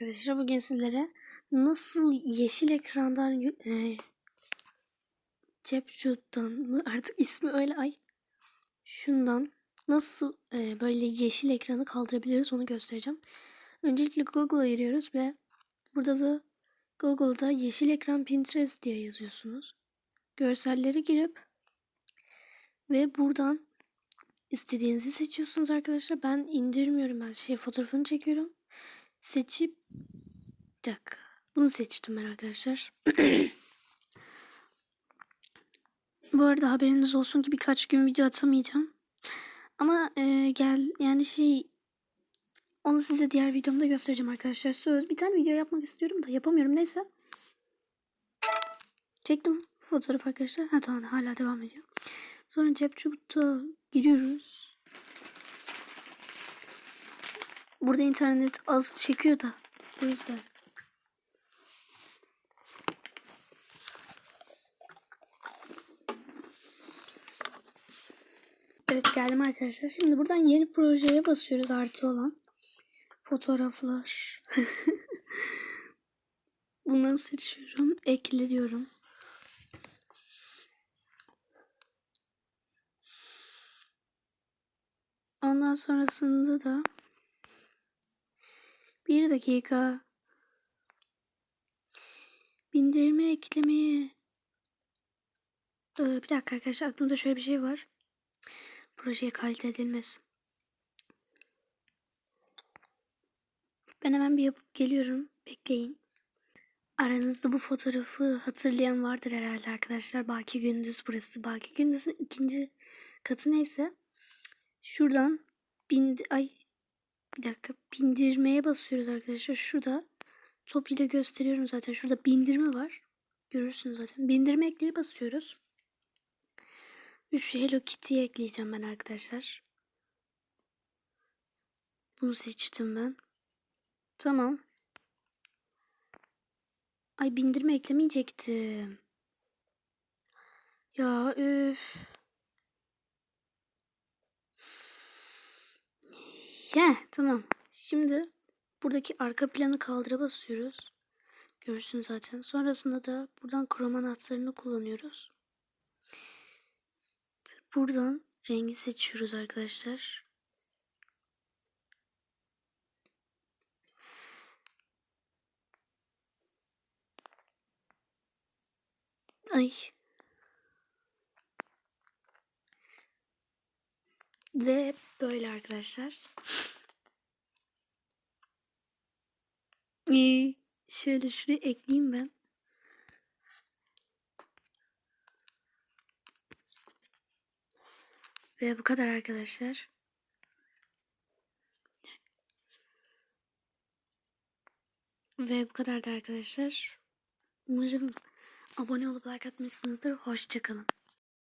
arkadaşlar. Bugün sizlere nasıl yeşil ekrandan e, CapCut'tan mı artık ismi öyle ay şundan nasıl e, böyle yeşil ekranı kaldırabiliriz onu göstereceğim. Öncelikle Google'a giriyoruz ve burada da Google'da yeşil ekran Pinterest diye yazıyorsunuz. Görselleri girip ve buradan istediğinizi seçiyorsunuz arkadaşlar. Ben indirmiyorum ben şey fotoğrafını çekiyorum seçip bir dakika. Bunu seçtim ben arkadaşlar. Bu arada haberiniz olsun ki birkaç gün video atamayacağım. Ama e, gel yani şey onu size diğer videomda göstereceğim arkadaşlar. Söz bir tane video yapmak istiyorum da yapamıyorum neyse. Çektim fotoğraf arkadaşlar. Ha tamam hala devam ediyor. Sonra cep çubukta giriyoruz. Burada internet az çekiyor da. O yüzden. Evet geldim arkadaşlar. Şimdi buradan yeni projeye basıyoruz artı olan. Fotoğraflar. Bunları seçiyorum. Ekle diyorum. Ondan sonrasında da bir dakika. Bindirme eklemeyi. Ee, bir dakika arkadaşlar aklımda şöyle bir şey var. Projeye kalite edilmesin. Ben hemen bir yapıp geliyorum. Bekleyin. Aranızda bu fotoğrafı hatırlayan vardır herhalde arkadaşlar. Baki Gündüz burası. Baki Gündüz'ün ikinci katı neyse. Şuradan bindi ay bir dakika bindirmeye basıyoruz arkadaşlar. Şurada top ile gösteriyorum zaten. Şurada bindirme var. Görürsünüz zaten. Bindirme ekleye basıyoruz. Ve şu Hello Kitty'yi ekleyeceğim ben arkadaşlar. Bunu seçtim ben. Tamam. Ay bindirme eklemeyecektim. Ya üf. Ya tamam. Şimdi buradaki arka planı kaldıra basıyoruz. Görürsün zaten. Sonrasında da buradan kroma anahtarını kullanıyoruz. Buradan rengi seçiyoruz arkadaşlar. Ay. Ve böyle arkadaşlar. İyi. Şöyle şuraya ekleyeyim ben. Ve bu kadar arkadaşlar. Ve bu kadar da arkadaşlar. Umarım abone olup like atmışsınızdır. Hoşçakalın.